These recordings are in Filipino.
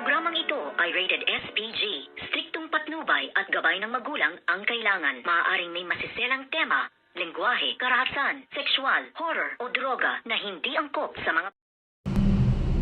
Programang ito ay rated SPG. Striktong patnubay at gabay ng magulang ang kailangan. Maaaring may masiselang tema, lengguwahe, karahasan, sexual, horror o droga na hindi angkop sa mga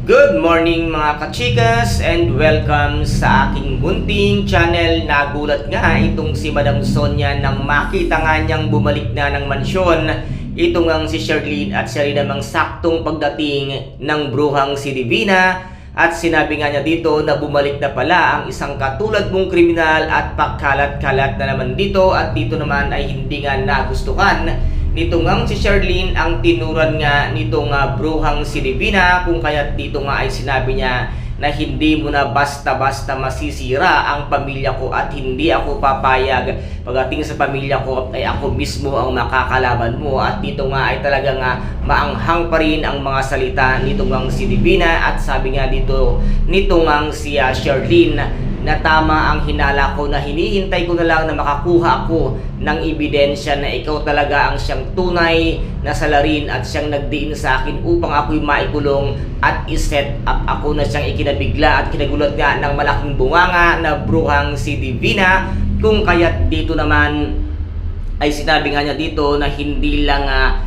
Good morning mga kachikas and welcome sa aking munting channel. Nagulat nga itong si Madam Sonia nang makita nga niyang bumalik na ng mansyon. Ito nga si Sherlyn at siya rin namang saktong pagdating ng bruhang si Divina. At sinabi nga niya dito na bumalik na pala ang isang katulad mong kriminal at pagkalat-kalat na naman dito at dito naman ay hindi nga nagustuhan nito ngang si Charlene ang tinuran nga nito nga bruhang si Divina kung kaya dito nga ay sinabi niya na hindi mo na basta-basta masisira ang pamilya ko at hindi ako papayag. Pagdating sa pamilya ko ay ako mismo ang makakalaban mo. At dito nga ay talaga nga maanghang pa rin ang mga salita nito ngang si Divina. At sabi nga dito nito ngang si uh, na tama ang hinala ko na hinihintay ko na lang na makakuha ako ng ebidensya na ikaw talaga ang siyang tunay na salarin at siyang nagdiin sa akin upang ako'y maikulong at iset up. Ako na siyang ikinabigla at kinagulat nga ng malaking bunganga na bruhang si Divina. Kung kaya't dito naman ay sinabi nga niya dito na hindi lang ah,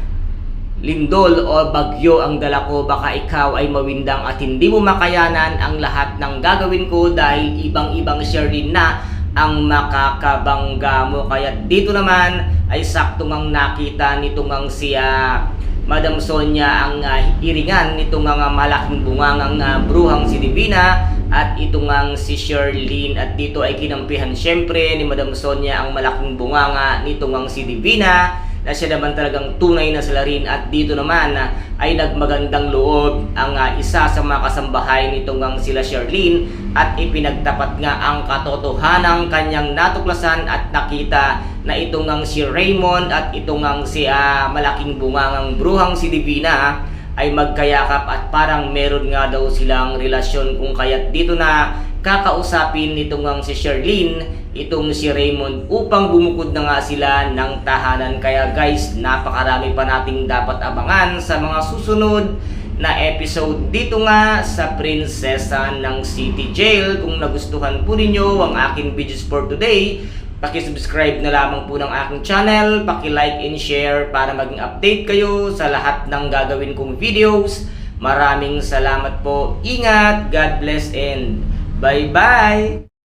lindol o bagyo ang dala ko, baka ikaw ay mawindang at hindi mo makayanan ang lahat ng gagawin ko dahil ibang-ibang share din na ang makakabangga mo. Kaya dito naman ay sakto ngang nakita nito ngang siya Madam Sonia ang uh, iringan nito nga malaking bungangang uh, bruhang si Divina at ito ngang si Sherlyn at dito ay kinampihan syempre ni Madam Sonia ang malaking bunganga nito ngang si Divina na siya naman talagang tunay na salarin at dito naman ah, ay nagmagandang loob ang ah, isa sa mga kasambahay nitong ang sila Sherlyn at ipinagtapat nga ang katotohanang kanyang natuklasan at nakita na itong ang si Raymond at itong ang si ah, malaking bungangang bruhang si Divina ah, ay magkayakap at parang meron nga daw silang relasyon kung kaya't dito na kakausapin nitong ang si Sherlyn itong si Raymond upang bumukod na nga sila ng tahanan. Kaya guys, napakarami pa nating dapat abangan sa mga susunod na episode dito nga sa Prinsesa ng City Jail. Kung nagustuhan po ninyo ang aking videos for today, Paki-subscribe na lamang po ng aking channel, paki-like and share para maging update kayo sa lahat ng gagawin kong videos. Maraming salamat po. Ingat, God bless and bye-bye!